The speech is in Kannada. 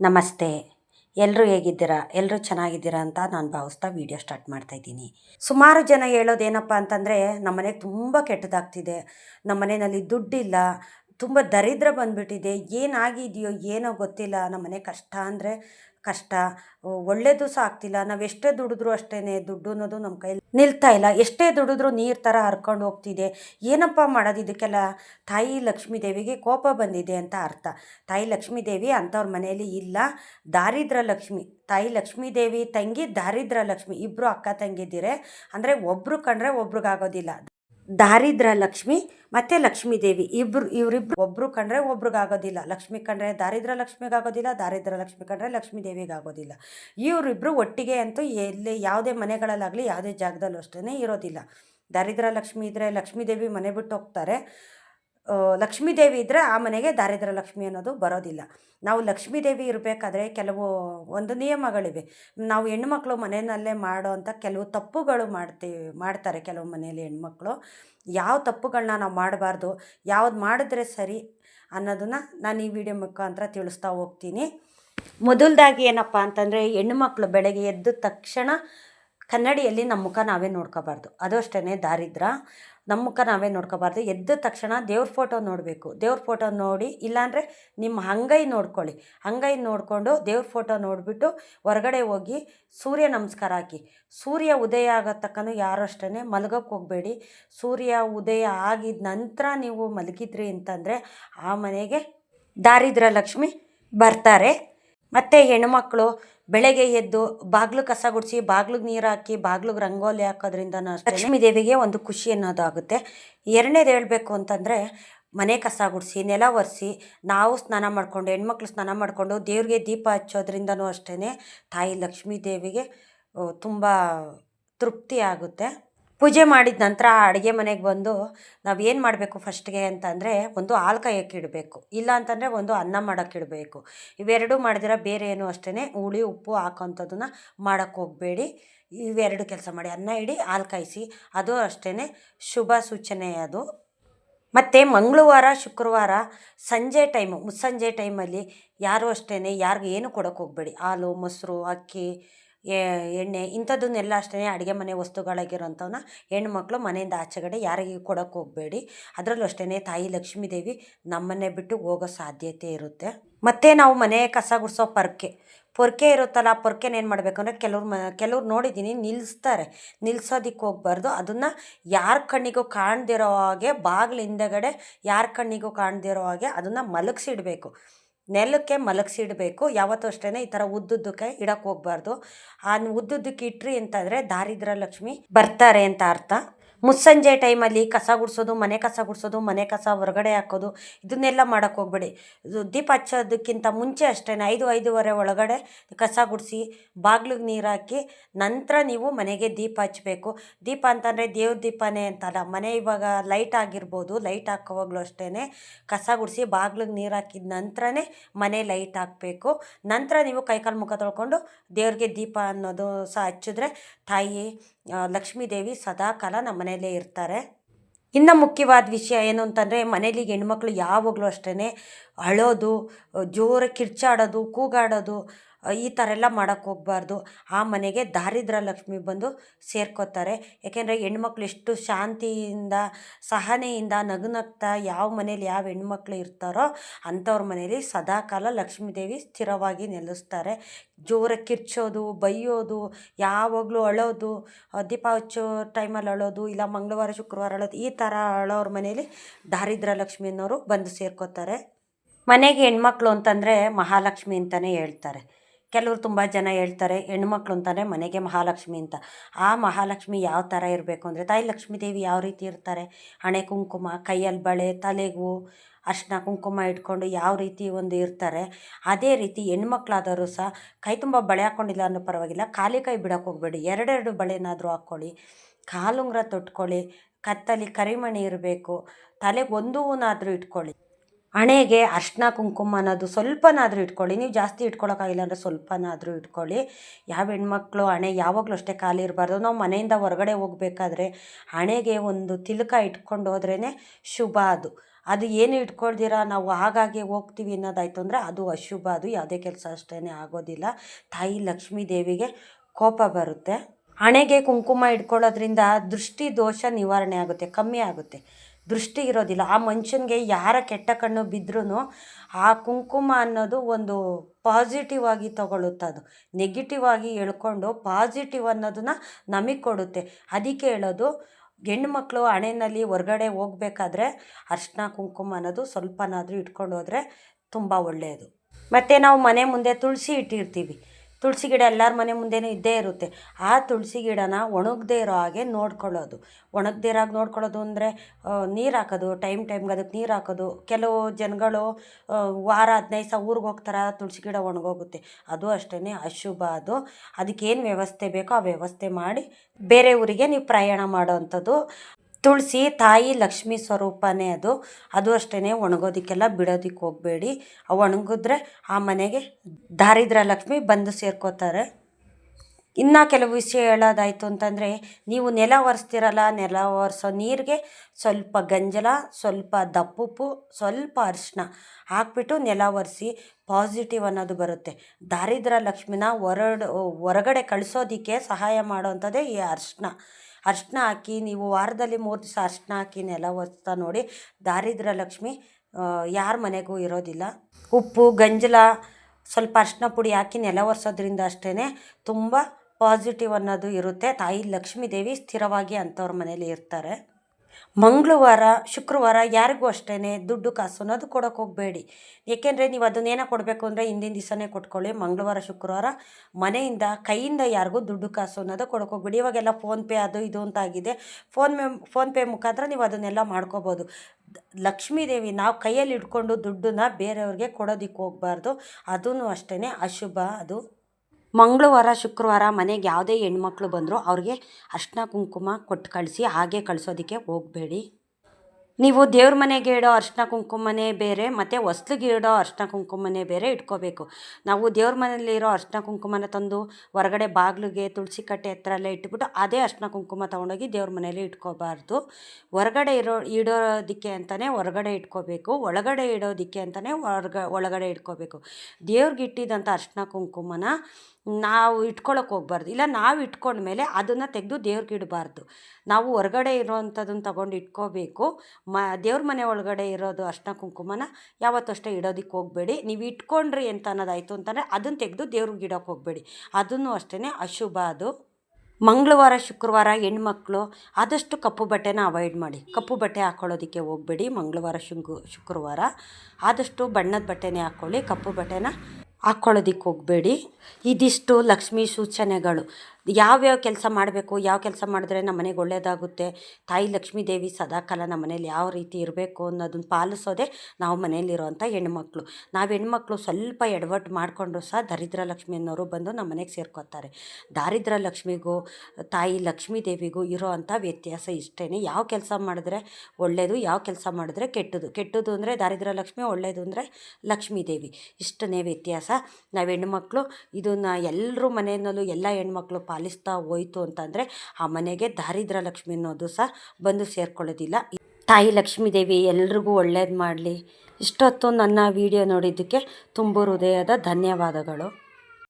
ನಮಸ್ತೆ. ಎಲ್ಲರೂ ಹೇಗಿದ್ದೀರಾ? ಎಲ್ಲರೂ ಚೆನ್ನಾಗಿದ್ದೀರಾ ಅಂತ ನಾನು ಭಾವಿಸ್ತಾ ವೀಡಿಯೋ ಸ್ಟಾರ್ಟ್ ಮಾಡ್ತಾ ಇದ್ದೀನಿ. ಸುಮಾರು ಜನ ಹೇಳೋದೇನಪ್ಪ ಅಂತಂದರೆ, ನಮ್ಮ ಮನೆಗೆ ತುಂಬ ಕೆಟ್ಟದಾಗ್ತಿದೆ. ನಮ್ಮ ಮನೆಯಲ್ಲಿ ದುಡ್ಡಿಲ್ಲ, ತುಂಬ ದರಿದ್ರ ಬಂದ್ಬಿಟ್ಟಿದೆ. ಏನಾಗಿದೆಯೋ ಏನೋ ಗೊತ್ತಿಲ್ಲ. ನಮ್ಮ ಮನೆ ಕಷ್ಟ ಅಂದರೆ ಕಷ್ಟ ಒಳ್ಳೆಯದು ಸಹ ಆಗ್ತಿಲ್ಲ. ನಾವು ಎಷ್ಟೇ ದುಡಿದ್ರೂ ಅಷ್ಟೇ ದುಡ್ಡು ಅನ್ನೋದು ನಮ್ಮ ಕೈಲಿ ನಿಲ್ತಾ ಇಲ್ಲ. ಎಷ್ಟೇ ದುಡಿದ್ರೂ ನೀರು ಥರ ಹರ್ಕೊಂಡು ಹೋಗ್ತಿದೆ. ಏನಪ್ಪ ಮಾಡೋದು ಇದಕ್ಕೆಲ್ಲ? ತಾಯಿ ಲಕ್ಷ್ಮೀ ದೇವಿಗೆ ಕೋಪ ಬಂದಿದೆ ಅಂತ ಅರ್ಥ. ತಾಯಿ ಲಕ್ಷ್ಮೀ ದೇವಿ ಅಂಥವ್ರ ಮನೆಯಲ್ಲಿ ಇಲ್ಲ. ದಾರಿದ್ರ ಲಕ್ಷ್ಮಿ, ತಾಯಿ ಲಕ್ಷ್ಮೀ ದೇವಿ ತಂಗಿ ದಾರಿದ್ರ ಲಕ್ಷ್ಮಿ. ಇಬ್ಬರು ಅಕ್ಕ ತಂಗಿದ್ದೀರೆ ಅಂದರೆ ಒಬ್ಬರು ಕಂಡ್ರೆ ಒಬ್ರಿಗಾಗೋದಿಲ್ಲ ದಾರಿದ್ರ ಲಕ್ಷ್ಮಿ ಮತ್ತು ಲಕ್ಷ್ಮೀ ದೇವಿ ಇಬ್ರು, ಇವರಿಬ್ರು ಒಬ್ರು ಕಂಡ್ರೆ ಒಬ್ರಿಗಾಗೋದಿಲ್ಲ. ಲಕ್ಷ್ಮಿ ಕಂಡ್ರೆ ದಾರಿದ್ರ ಲಕ್ಷ್ಮಿಗಾಗೋದಿಲ್ಲ ದಾರಿದ್ರ ಲಕ್ಷ್ಮಿ ಕಂಡ್ರೆ ಲಕ್ಷ್ಮೀ ದೇವಿಗಾಗೋದಿಲ್ಲ ಇವರಿಬ್ರು ಒಟ್ಟಿಗೆ ಅಂತೂ ಎಲ್ಲಿ ಯಾವುದೇ ಮನೆಗಳಲ್ಲಾಗಲಿ ಯಾವುದೇ ಜಾಗದಲ್ಲೂ ಅಷ್ಟೇ ಇರೋದಿಲ್ಲ. ದಾರಿದ್ರ ಲಕ್ಷ್ಮಿ ಇದ್ದರೆ ಲಕ್ಷ್ಮೀ ದೇವಿ ಮನೆ ಬಿಟ್ಟು ಹೋಗ್ತಾರೆ. ಆ, ಲಕ್ಷ್ಮೀ ದೇವಿ ಇದ್ದರೆ ಆ ಮನೆಗೆ ದಾರಿದ್ರ ಲಕ್ಷ್ಮಿ ಅನ್ನೋದು ಬರೋದಿಲ್ಲ. ನಾವು ಲಕ್ಷ್ಮೀದೇವಿ ಇರಬೇಕಾದ್ರೆ ಕೆಲವು ಒಂದು ನಿಯಮಗಳಿವೆ. ನಾವು ಹೆಣ್ಮಕ್ಳು ಮನೆಯಲ್ಲೇ ಮಾಡೋ ಅಂಥ ಕೆಲವು ತಪ್ಪುಗಳು ಮಾಡ್ತೀವಿ ಮಾಡ್ತಾರೆ ಕೆಲವು ಮನೆಯಲ್ಲಿ ಹೆಣ್ಮಕ್ಳು. ಯಾವ ತಪ್ಪುಗಳನ್ನ ನಾವು ಮಾಡಬಾರ್ದು ಯಾವ್ದು ಮಾಡಿದ್ರೆ ಸರಿ ಅನ್ನೋದನ್ನು ನಾನು ಈ ವಿಡಿಯೋ ಮುಖಾಂತರ ತಿಳಿಸ್ತಾ ಹೋಗ್ತೀನಿ. ಮೊದಲ್ದಾಗಿ ಏನಪ್ಪ ಅಂತಂದರೆ ಹೆಣ್ಣುಮಕ್ಳು ಬೆಳಗ್ಗೆ ಎದ್ದ ತಕ್ಷಣ ಕನ್ನಡಿಯಲ್ಲಿ ನಮ್ಮ ಮುಖ ನಾವೇ ನೋಡ್ಕೋಬಾರ್ದು. ಅದು ಅಷ್ಟೇ ದಾರಿದ್ರ. ನಮ್ಮ ಮುಖ ನಾವೇ ನೋಡ್ಕೋಬಾರ್ದು. ಎದ್ದ ತಕ್ಷಣ ದೇವ್ರ ಫೋಟೋ ನೋಡಬೇಕು. ದೇವ್ರ ಫೋಟೋ ನೋಡಿ, ಇಲ್ಲಾಂದರೆ ನಿಮ್ಮ ಅಂಗೈ ನೋಡ್ಕೊಳ್ಳಿ. ಅಂಗೈ ನೋಡಿಕೊಂಡು ದೇವ್ರ ಫೋಟೋ ನೋಡಿಬಿಟ್ಟು ಹೊರಗಡೆ ಹೋಗಿ ಸೂರ್ಯ ನಮಸ್ಕಾರ ಹಾಕಿ. ಸೂರ್ಯ ಉದಯ ಆಗೋ ತಕ್ಕನೂ ಯಾರು ಅಷ್ಟೇ ಮಲಗೋಕ್ಕೆ ಹೋಗಬೇಡಿ. ಸೂರ್ಯ ಉದಯ ಆಗಿದ ನಂತರ ನೀವು ಮಲಗಿದ್ರಿ ಅಂತಂದರೆ ಆ ಮನೆಗೆ ದಾರಿದ್ರ ಲಕ್ಷ್ಮಿ ಬರ್ತಾರೆ. ಮತ್ತು ಹೆಣ್ಮಕ್ಳು ಬೆಳಗ್ಗೆ ಎದ್ದು ಬಾಗಿಲು ಕಸ ಗುಡಿಸಿ, ಬಾಗ್ಲಿಗೆ ನೀರು ಹಾಕಿ, ಬಾಗ್ಲಿಗೆ ರಂಗೋಲಿ ಹಾಕೋದ್ರಿಂದ ಲಕ್ಷ್ಮಿ ದೇವಿಗೆ ಒಂದು ಖುಷಿ ಅನ್ನೋದಾಗುತ್ತೆ. ಎರಡನೇದು ಹೇಳಬೇಕು ಅಂತಂದರೆ, ಮನೆ ಕಸ ಗುಡಿಸಿ, ನೆಲ ಒರೆಸಿ, ನಾವು ಸ್ನಾನ ಮಾಡಿಕೊಂಡು, ಹೆಣ್ಮಕ್ಳು ಸ್ನಾನ ಮಾಡಿಕೊಂಡು ದೇವ್ರಿಗೆ ದೀಪ ಹಚ್ಚೋದ್ರಿಂದನೂ ಅಷ್ಟೇ ತಾಯಿ ಲಕ್ಷ್ಮೀ ದೇವಿಗೆ ತುಂಬ ತೃಪ್ತಿ ಆಗುತ್ತೆ. ಪೂಜೆ ಮಾಡಿದ ನಂತರ ಅಡುಗೆ ಮನೆಗೆ ಬಂದು ನಾವು ಏನು ಮಾಡಬೇಕು ಫಸ್ಟ್ಗೆ ಅಂತಂದರೆ ಒಂದು ಹಾಲು ಕಾಯಕ್ಕೆ ಇಡಬೇಕು. ಇಲ್ಲ ಅಂತಂದರೆ ಒಂದು ಅನ್ನ ಮಾಡೋಕ್ಕೆ ಇಡಬೇಕು. ಇವೆರಡೂ ಮಾಡಿದ್ರೆ ಬೇರೆ ಏನು ಅಷ್ಟೇ ಹುಳಿ, ಉಪ್ಪು ಹಾಕೋಂಥದ್ದನ್ನ ಮಾಡೋಕ್ಕೆ ಹೋಗಬೇಡಿ. ಇವೆರಡು ಕೆಲಸ ಮಾಡಿ ಅನ್ನ ಇಡಿ ಹಾಲು ಕಾಯಿಸಿ ಅದು ಅಷ್ಟೇ ಶುಭ ಸೂಚನೆ ಅದು. ಮತ್ತು ಮಂಗಳವಾರ, ಶುಕ್ರವಾರ ಸಂಜೆ ಟೈಮು, ಮುಸ್ಸಂಜೆ ಟೈಮಲ್ಲಿ ಯಾರು ಅಷ್ಟೇ ಯಾರಿಗೂ ಏನು ಕೊಡೋಕ್ಕೆ ಹೋಗಬೇಡಿ. ಹಾಲು, ಮೊಸರು, ಅಕ್ಕಿ ಎಣ್ಣೆ ಇಂಥದ್ದನ್ನೆಲ್ಲ ಅಷ್ಟೇ ಅಡುಗೆ ಮನೆ ವಸ್ತುಗಳಾಗಿರೋಂಥವನ್ನ ಹೆಣ್ಮಕ್ಳು ಮನೆಯಿಂದ ಆಚೆಗಡೆ ಯಾರಿಗೂ ಕೊಡೋಕೆ ಹೋಗಬೇಡಿ. ಅದರಲ್ಲೂ ಅಷ್ಟೇ ತಾಯಿ ಲಕ್ಷ್ಮೀ ದೇವಿ ನಮ್ಮನ್ನೇ ಬಿಟ್ಟು ಹೋಗೋ ಸಾಧ್ಯತೆ ಇರುತ್ತೆ. ಮತ್ತು ನಾವು ಮನೆ ಕಸ ಗುಡಿಸೋ ಪರ್ಕೆ. ಪೊರ್ಕೆ ಇರುತ್ತಲ್ಲ, ಪೊರ್ಕೆನ ಏನು ಮಾಡಬೇಕಂದ್ರೆ ಕೆಲವ್ರು ಮ, ಕೆಲವ್ರು ನೋಡಿದ್ದೀನಿ ನಿಲ್ಲಿಸ್ತಾರೆ ನಿಲ್ಸೋದಿಕ್ಕೆ ಹೋಗ್ಬಾರ್ದು. ಅದನ್ನು ಯಾರ ಕಣ್ಣಿಗೂ ಕಾಣ್ದಿರೋ ಹಾಗೆ ಬಾಗಿಲು ಹಿಂದೆಗಡೆ ಯಾರ ಕಣ್ಣಿಗೂ ಕಾಣ್ದಿರೋ ಹಾಗೆ ಅದನ್ನು ಮಲಗಿಸಿಡ್ಬೇಕು. ನೆಲಕ್ಕೆ ಮಲಗಿಸಿಡಬೇಕು. ಯಾವತ್ತೂ ಅಷ್ಟೇ ಈ ಥರ ಉದ್ದುದ್ದಕ್ಕೆ ಇಡಕ್ಕೆ ಹೋಗ್ಬಾರ್ದು. ಆ ಉದ್ದುದ್ದಕ್ಕೆ ಇಟ್ರಿ ಅಂತಂದರೆ ದಾರಿದ್ರ ಲಕ್ಷ್ಮಿ ಬರ್ತಾರೆ ಅಂತ ಅರ್ಥ. ಮುಸ್ಸಂಜೆ ಟೈಮಲ್ಲಿ ಕಸ ಗುಡಿಸೋದು, ಮನೆ ಕಸ ಗುಡಿಸೋದು, ಮನೆ ಕಸ ಹೊರಗಡೆ ಹಾಕೋದು, ಇದನ್ನೆಲ್ಲ ಮಾಡೋಕ್ಕೆ ಹೋಗ್ಬೇಡಿ. ದೀಪ ಹಚ್ಚೋದಕ್ಕಿಂತ ಮುಂಚೆ ಅಷ್ಟೇ, ಐದು, ಐದೂವರೆ ಒಳಗಡೆ ಕಸ ಗುಡಿಸಿ ಬಾಗ್ಲಿಗೆ ನೀರು ಹಾಕಿ ನಂತರ ನೀವು ಮನೆಗೆ ದೀಪ ಹಚ್ಚಬೇಕು ದೀಪ ಅಂತಂದರೆ ದೇವ್ರ ದೀಪನೇ ಅಂತಲ್ಲ, ಮನೆ ಇವಾಗ ಲೈಟ್ ಆಗಿರ್ಬೋದು, ಲೈಟ್ ಹಾಕೋವಾಗಲೂ ಅಷ್ಟೇ ಕಸ ಗುಡಿಸಿ ಬಾಗ್ಲಿಗೆ ನೀರು ಹಾಕಿದ ನಂತರನೇ ಮನೆ ಲೈಟ್ ಹಾಕಬೇಕು. ನಂತರ ನೀವು ಕೈಕಾಲು ಮುಖ ತೊಳ್ಕೊಂಡು ದೇವ್ರಿಗೆ ದೀಪ ಅನ್ನೋದು ಸಹ ಹಚ್ಚಿದ್ರೆ ತಾಯಿ ಲಕ್ಷ್ಮೀ ದೇವಿ ಸದಾ ಕಾಲ ನಮ್ಮ ಮನೆಯಲ್ಲೇ ಇರ್ತಾರೆ. ಇನ್ನು ಮುಖ್ಯವಾದ ವಿಷಯ ಏನು ಅಂತಂದರೆ ಮನೇಲಿ ಹೆಣ್ಮಕ್ಳು ಯಾವಾಗಲೂ ಅಷ್ಟೇ ಅಳೋದು, ಜೋರಾಗಿ ಕಿರ್ಚಾಡೋದು, ಕೂಗಾಡೋದು ಈ ಥರ ಎಲ್ಲ ಮಾಡೋಕ್ಕೆ ಹೋಗಬಾರ್ದು. ಆ ಮನೆಗೆ ದಾರಿದ್ರ ಲಕ್ಷ್ಮಿ ಬಂದು ಸೇರ್ಕೋತಾರೆ. ಯಾಕೆಂದರೆ ಹೆಣ್ಮಕ್ಳು ಎಷ್ಟು ಶಾಂತಿಯಿಂದ, ಸಹನೆಯಿಂದ ನಗುನಗ್ತಾ ಯಾವ ಮನೇಲಿ ಯಾವ ಹೆಣ್ಮಕ್ಳು ಇರ್ತಾರೋ ಅಂಥವ್ರ ಮನೇಲಿ ಸದಾಕಾಲ ಲಕ್ಷ್ಮೀ ದೇವಿ ಸ್ಥಿರವಾಗಿ ನೆಲೆಸ್ತಾರೆ. ಜೋರ ಕಿರ್ಚೋದು, ಬೈಯೋದು, ಯಾವಾಗಲೂ ಅಳೋದು ದೀಪ ಹಚ್ಚೋ ಟೈಮಲ್ಲಿ ಅಳೋದು, ಇಲ್ಲ ಮಂಗಳವಾರ, ಶುಕ್ರವಾರ ಅಳೋದು, ಈ ಥರ ಅಳೋರ ಮನೇಲಿ ದಾರಿದ್ರ ಲಕ್ಷ್ಮಿ ಅನ್ನೋರು ಬಂದು ಸೇರ್ಕೋತಾರೆ. ಮನೆಗೆ ಹೆಣ್ಮಕ್ಳು ಅಂತಂದರೆ ಮಹಾಲಕ್ಷ್ಮಿ ಅಂತಲೇ ಹೇಳ್ತಾರೆ. ಕೆಲವರು ತುಂಬ ಜನ ಹೇಳ್ತಾರೆ, ಹೆಣ್ಮಕ್ಳು ಅಂತಲೇ ಮನೆಗೆ ಮಹಾಲಕ್ಷ್ಮಿ ಅಂತ. ಆ ಮಹಾಲಕ್ಷ್ಮಿ ಯಾವ ಥರ ಇರಬೇಕು ಅಂದರೆ, ತಾಯಿ ಲಕ್ಷ್ಮೀ ದೇವಿ ಯಾವ ರೀತಿ ಇರ್ತಾರೆ? ಹಣೆ ಕುಂಕುಮ, ಕೈಯಲ್ಲಿ ಬಳೆ, ತಲೆಗೂ ಅರ್ಶಿನ ಕುಂಕುಮ ಇಟ್ಕೊಂಡು ಯಾವ ರೀತಿ ಒಂದು ಇರ್ತಾರೆ? ಅದೇ ರೀತಿ ಹೆಣ್ಮಕ್ಳಾದವರು ಸಹ ಕೈ ತುಂಬ ಬಳೆ ಹಾಕ್ಕೊಂಡಿಲ್ಲ ಅನ್ನೋ ಪರವಾಗಿಲ್ಲ, ಖಾಲಿ ಕೈ ಬಿಡೋಕೆ ಹೋಗಬೇಡಿ. ಎರಡೆರಡು ಬಳೆನಾದರೂ ಹಾಕ್ಕೊಳ್ಳಿ. ಕಾಲುಂಗ್ರ ತೊಟ್ಕೊಳ್ಳಿ, ಕತ್ತಲಿ ಕರಿಮಣಿ ಇರಬೇಕು, ತಲೆಗೆ ಒಂದು ಹೂನಾದರೂ ಇಟ್ಕೊಳ್ಳಿ. ಹಣೆಗೆ ಅರ್ಶಿನ ಕುಂಕುಮ ಅನ್ನೋದು ಸ್ವಲ್ಪನಾದರೂ ಇಟ್ಕೊಳ್ಳಿ. ನೀವು ಜಾಸ್ತಿ ಇಟ್ಕೊಳ್ಳೋಕ್ಕಾಗಿಲ್ಲ ಅಂದರೆ ಸ್ವಲ್ಪನಾದರೂ ಇಟ್ಕೊಳ್ಳಿ. ಯಾವ ಹೆಣ್ಮಕ್ಳು ಹಣೆ ಯಾವಾಗಲೂ ಅಷ್ಟೇ ಖಾಲಿ ಇರಬಾರ್ದು. ನಾವು ಮನೆಯಿಂದ ಹೊರಗಡೆ ಹೋಗಬೇಕಾದ್ರೆ ಹಣೆಗೆ ಒಂದು ತಿಲಕ ಇಟ್ಕೊಂಡು ಹೋದ್ರೇ ಶುಭ ಅದು. ಅದು ಏನು ಇಟ್ಕೊಳ್ದಿರ? ನಾವು ಹಾಗಾಗಿ ಹೋಗ್ತೀವಿ ಅನ್ನೋದಾಯ್ತು ಅಂದರೆ ಅದು ಅಶುಭ ಅದು. ಯಾವುದೇ ಕೆಲಸ ಅಷ್ಟೇ ಆಗೋದಿಲ್ಲ. ತಾಯಿ ಲಕ್ಷ್ಮೀ ದೇವಿಗೆ ಕೋಪ ಬರುತ್ತೆ. ಹಣೆಗೆ ಕುಂಕುಮ ಇಟ್ಕೊಳ್ಳೋದ್ರಿಂದ ದೃಷ್ಟಿ ದೋಷ ನಿವಾರಣೆ ಆಗುತ್ತೆ, ಕಮ್ಮಿ ಆಗುತ್ತೆ. ದೃಷ್ಟಿ ಇರೋದಿಲ್ಲ. ಆ ಮನುಷ್ಯನಿಗೆ ಯಾರ ಕೆಟ್ಟ ಕಣ್ಣು ಬಿದ್ದರೂ ಆ ಕುಂಕುಮ ಅನ್ನೋದು ಒಂದು ಪಾಸಿಟಿವ್ ಆಗಿ ತಗೊಳುತ್ತೆ ಅದು. ನೆಗೆಟಿವ್ ಆಗಿ ಎಳ್ಕೊಂಡು ಪಾಸಿಟಿವ್ ಅನ್ನೋದನ್ನ ನಮಗೆ ಕೊಡುತ್ತೆ. ಅದಕ್ಕೆ ಹೇಳೋದು ಹೆಣ್ಮಕ್ಳು ಹಣೆಯಲ್ಲಿ ಹೊರಗಡೆ ಹೋಗ್ಬೇಕಾದ್ರೆ ಅರ್ಶಿನ, ಕುಂಕುಮ ಅನ್ನೋದು ಸ್ವಲ್ಪನಾದರೂ ಇಟ್ಕೊಂಡು ಹೋದರೆ ತುಂಬ ಒಳ್ಳೆಯದು ಮತ್ತು ನಾವು ಮನೆ ಮುಂದೆ ತುಳಸಿ ಇಟ್ಟಿರ್ತೀವಿ. ತುಳಸಿ ಗಿಡ ಎಲ್ಲರ ಮನೆ ಮುಂದೆನೂ ಇದ್ದೇ ಇರುತ್ತೆ. ಆ ತುಳಸಿ ಗಿಡನ ಒಣಗದೇ ಇರೋ ಹಾಗೆ ನೋಡ್ಕೊಳ್ಳೋದು. ಒಣಗದೇ ಇರೋ ಹಾಗೆ ನೋಡ್ಕೊಳ್ಳೋದು ಅಂದರೆ ನೀರು ಹಾಕೋದು, ಟೈಮ್ ಟೈಮ್ಗೆ ಅದಕ್ಕೆ ನೀರು ಹಾಕೋದು. ಕೆಲವು ಜನಗಳು ವಾರ ಹದಿನೈದು ಸಾವಿರ ಊರಿಗೆ ಹೋಗ್ತಾರೆ, ತುಳಸಿ ಗಿಡ ಒಣಗೋಗುತ್ತೆ. ಅದು ಅಷ್ಟೇ ಅಶುಭ ಅದು. ಅದಕ್ಕೇನು ವ್ಯವಸ್ಥೆ ಬೇಕೋ ಆ ವ್ಯವಸ್ಥೆ ಮಾಡಿ ಬೇರೆ ಊರಿಗೆ ನೀವು ಪ್ರಯಾಣ ಮಾಡೋವಂಥದ್ದು. ತುಳಸಿ ತಾಯಿ ಲಕ್ಷ್ಮಿ ಸ್ವರೂಪನೇ ಅದು. ಅದು ಅಷ್ಟೇ ಒಣಗೋದಕ್ಕೆಲ್ಲ ಬಿಡೋದಕ್ಕೆ ಹೋಗಬೇಡಿ. ಒಣಗಿದ್ರೆ ಆ ಮನೆಗೆ ದಾರಿದ್ರ ಲಕ್ಷ್ಮಿ ಬಂದು ಸೇರ್ಕೋತಾರೆ. ಇನ್ನು ಕೆಲವು ವಿಷಯ ಹೇಳೋದಾಯಿತು ಅಂತಂದರೆ, ನೀವು ನೆಲ ಒರೆಸ್ತಿರಲ್ಲ, ನೆಲ ಒರೆಸೋ ನೀರಿಗೆ ಸ್ವಲ್ಪ ಗಂಜಲ, ಸ್ವಲ್ಪ ದಪ್ಪುಪ್ಪು ಸ್ವಲ್ಪ ಅರಿಶಿನ ಹಾಕ್ಬಿಟ್ಟು ನೆಲ ಒರೆಸಿ ಪಾಸಿಟಿವ್ ಅನ್ನೋದು ಬರುತ್ತೆ. ದಾರಿದ್ರ ಲಕ್ಷ್ಮಿನ ಹೊರಡು, ಹೊರಗಡೆ ಕಳಿಸೋದಕ್ಕೆ ಸಹಾಯ ಮಾಡೋವಂಥದ್ದೇ ಈ ಅರಿಶಿನ ಅರಿಶಿನ ಹಾಕಿ ನೀವು ವಾರದಲ್ಲಿ ಮೂರು ದಿವಸ ಅರಿಶಿನ ಹಾಕಿ ನೆಲ ಒರೆಸ್ತಾ ನೋಡಿ ದಾರಿದ್ರ ಲಕ್ಷ್ಮಿ ಯಾರ ಮನೆಗೂ ಇರೋದಿಲ್ಲ. ಉಪ್ಪು, ಗಂಜಲ, ಸ್ವಲ್ಪ ಅರಿಶಿನ ಪುಡಿ ಹಾಕಿ ನೆಲ ಒರೆಸೋದ್ರಿಂದ ಅಷ್ಟೇ ತುಂಬ ಪಾಸಿಟಿವ್ ಅನ್ನೋದು ಇರುತ್ತೆ. ತಾಯಿ ಲಕ್ಷ್ಮೀ ದೇವಿ ಸ್ಥಿರವಾಗಿ ಅಂಥವ್ರ ಮನೇಲಿ ಇರ್ತಾರೆ. ಮಂಗಳವಾರ, ಶುಕ್ರವಾರ ಯಾರಿಗೂ ಅಷ್ಟೇ ದುಡ್ಡು ಕಾಸು ಅನ್ನೋದು ಕೊಡೋಕೆ ಹೋಗಬೇಡಿ. ಏಕೆಂದರೆ ನೀವು ಅದನ್ನೇನೋ ಕೊಡಬೇಕು ಅಂದರೆ ಹಿಂದಿನ ದಿವಸನೇ ಕೊಟ್ಕೊಳ್ಳಿ. ಮಂಗಳವಾರ, ಶುಕ್ರವಾರ ಮನೆಯಿಂದ, ಕೈಯಿಂದ ಯಾರಿಗೂ ದುಡ್ಡು ಕಾಸು ಅನ್ನೋದು ಕೊಡೋಕೆ ಹೋಗ್ಬೇಡಿ. ಇವಾಗೆಲ್ಲ ಫೋನ್ಪೇ ಅದು ಇದು ಅಂತ ಆಗಿದೆ. ಫೋನ್ ಮೇ ಫೋನ್ಪೇ ಮುಖಾಂತರ ನೀವು ಅದನ್ನೆಲ್ಲ ಮಾಡ್ಕೋಬೋದು. ಲಕ್ಷ್ಮೀ ದೇವಿ ನಾವು ಕೈಯಲ್ಲಿ ಇಟ್ಕೊಂಡು ದುಡ್ಡನ್ನು ಬೇರೆಯವ್ರಿಗೆ ಕೊಡೋದಕ್ಕೆ ಹೋಗಬಾರ್ದು. ಅದೂ ಅಷ್ಟೇ ಅಶುಭ ಅದು. ಮಂಗಳವಾರ, ಶುಕ್ರವಾರ ಮನೆಗೆ ಯಾವುದೇ ಹೆಣ್ಮಕ್ಳು ಬಂದರೂ ಅವ್ರಿಗೆ ಅರ್ಶಿನ ಕುಂಕುಮ ಕೊಟ್ಟು ಕಳಿಸಿ, ಹಾಗೆ ಕಳಿಸೋದಕ್ಕೆ ಹೋಗಬೇಡಿ. ನೀವು ದೇವ್ರ ಮನೆಗೆ ಇಡೋ ಅರ್ಶಿನ ಕುಂಕುಮನೇ ಬೇರೆ, ಮತ್ತು ಹೊಸ್ಲಿಗೆ ಇಡೋ ಅರ್ಶಿನ ಕುಂಕುಮನೇ ಬೇರೆ ಇಟ್ಕೋಬೇಕು. ನಾವು ದೇವ್ರ ಮನೆಯಲ್ಲಿರೋ ಅರ್ಶಿನ ಕುಂಕುಮನ ತಂದು ಹೊರಗಡೆ ಬಾಗಿಲಿಗೆ, ತುಳಸಿ ಕಟ್ಟೆ ಹತ್ರ ಎಲ್ಲ ಇಟ್ಬಿಟ್ಟು ಅದೇ ಅರ್ಶಿನ ಕುಂಕುಮ ತೊಗೊಂಡೋಗಿ ದೇವ್ರ ಮನೇಲಿ ಇಟ್ಕೋಬಾರ್ದು. ಹೊರಗಡೆ ಇರೋ, ಇಡೋದಕ್ಕೆ ಅಂತಲೇ ಹೊರಗಡೆ ಇಟ್ಕೋಬೇಕು, ಒಳಗಡೆ ಇಡೋದಕ್ಕೆ ಅಂತಲೇ ಹೊರ್ಗ, ಒಳಗಡೆ ಇಟ್ಕೋಬೇಕು. ದೇವ್ರಿಗೆ ಇಟ್ಟಿದ್ದಂಥ ಅರ್ಶಿನ ಕುಂಕುಮನ ನಾವು ಇಟ್ಕೊಳಕ್ಕೆ ಹೋಗ್ಬಾರ್ದು. ಇಲ್ಲ, ನಾವು ಇಟ್ಕೊಂಡ್ಮೇಲೆ ಅದನ್ನು ತೆಗೆದು ದೇವ್ರಿಗೆ ಇಡಬಾರ್ದು. ನಾವು ಹೊರಗಡೆ ಇರೋವಂಥದ್ದನ್ನು ತಗೊಂಡು ಇಟ್ಕೋಬೇಕು. ಮ, ದೇವ್ರ ಮನೆ ಒಳಗಡೆ ಇರೋದು ಅರ್ಶಿನ ಕುಂಕುಮನ ಯಾವತ್ತೂ ಅಷ್ಟೇ ಇಡೋದಕ್ಕೆ ಹೋಗಬೇಡಿ. ನೀವು ಇಟ್ಕೊಂಡ್ರಿ ಅಂತ ಅನ್ನೋದಾಯಿತು ಅಂತಂದರೆ ಅದನ್ನು ತೆಗೆದು ದೇವ್ರಿಗೆ ಇಡೋಕೆ ಹೋಗಬೇಡಿ. ಅದನ್ನು ಅಷ್ಟೇ ಅಶುಭ ಅದು. ಮಂಗಳವಾರ, ಶುಕ್ರವಾರ ಹೆಣ್ಮಕ್ಳು ಆದಷ್ಟು ಕಪ್ಪು ಬಟ್ಟೆನ ಅವಾಯ್ಡ್ ಮಾಡಿ. ಕಪ್ಪು ಬಟ್ಟೆ ಹಾಕ್ಕೊಳ್ಳೋದಕ್ಕೆ ಹೋಗಬೇಡಿ. ಮಂಗಳವಾರ, ಶುಂಗು, ಶುಕ್ರವಾರ ಆದಷ್ಟು ಬಣ್ಣದ ಬಟ್ಟೆನೇ ಹಾಕ್ಕೊಳ್ಳಿ ಕಪ್ಪು ಬಟ್ಟೆನ ಹಾಕ್ಕೊಳ್ಳೋದಿಕ್ಕೆ ಹೋಗಬೇಡಿ. ಇದಿಷ್ಟು ಲಕ್ಷ್ಮೀ ಸೂಚನೆಗಳು. ಯಾವ್ಯಾವ ಕೆಲಸ ಮಾಡಬೇಕು, ಯಾವ ಕೆಲಸ ಮಾಡಿದ್ರೆ ನಮ್ಮ ಮನೆಗೆ ಒಳ್ಳೆಯದಾಗುತ್ತೆ ತಾಯಿ ಲಕ್ಷ್ಮೀ ದೇವಿ ಸದಾಕಾಲ ನಮ್ಮ ಮನೇಲಿ ಯಾವ ರೀತಿ ಇರಬೇಕು ಅನ್ನೋದನ್ನ ಪಾಲಿಸೋದೇ ನಾವು ಮನೆಯಲ್ಲಿರುವಂಥ ಹೆಣ್ಮಕ್ಳು. ನಾವು ಹೆಣ್ಮಕ್ಳು ಸ್ವಲ್ಪ ಎಡವಟ್ಟು ಮಾಡಿಕೊಂಡ್ರು ಸಹ ದರಿದ್ರ ಲಕ್ಷ್ಮಿ ಅನ್ನೋರು ಬಂದು ನಮ್ಮ ಮನೆಗೆ ಸೇರ್ಕೋತಾರೆ. ದಾರಿದ್ರ ಲಕ್ಷ್ಮಿಗೂ, ತಾಯಿ ಲಕ್ಷ್ಮೀ ದೇವಿಗೂ ಇರೋ ಅಂಥ ವ್ಯತ್ಯಾಸ ಇಷ್ಟೇ ಯಾವ ಕೆಲಸ ಮಾಡಿದ್ರೆ ಒಳ್ಳೆಯದು ಯಾವ ಕೆಲಸ ಮಾಡಿದ್ರೆ ಕೆಟ್ಟದು. ಕೆಟ್ಟದು ಅಂದರೆ ದಾರಿದ್ರ ಲಕ್ಷ್ಮಿ ಒಳ್ಳೆಯದು ಅಂದರೆ ಲಕ್ಷ್ಮೀ ದೇವಿ. ಇಷ್ಟನೇ ವ್ಯತ್ಯಾಸ. ನಾವು ಹೆಣ್ಮಕ್ಳು, ಇದನ್ನು ಎಲ್ಲರೂ ಮನೆಯಲ್ಲೂ ಎಲ್ಲ ಹೆಣ್ಮಕ್ಳು ಪಾಲಿಸ್ತಾ ಹೋಯ್ತು ಅಂತಂದರೆ ಆ ಮನೆಗೆ ದಾರಿದ್ರ ಲಕ್ಷ್ಮಿ ಅನ್ನೋದು ಸಹ ಬಂದು ಸೇರ್ಕೊಳ್ಳೋದಿಲ್ಲ. ತಾಯಿ ಲಕ್ಷ್ಮೀ ದೇವಿ ಎಲ್ರಿಗೂ ಒಳ್ಳೇದು ಮಾಡಲಿ. ಇಷ್ಟೊತ್ತು ನನ್ನ ವಿಡಿಯೋ ನೋಡಿದ್ದಕ್ಕೆ ತುಂಬ ಹೃದಯದ ಧನ್ಯವಾದಗಳು.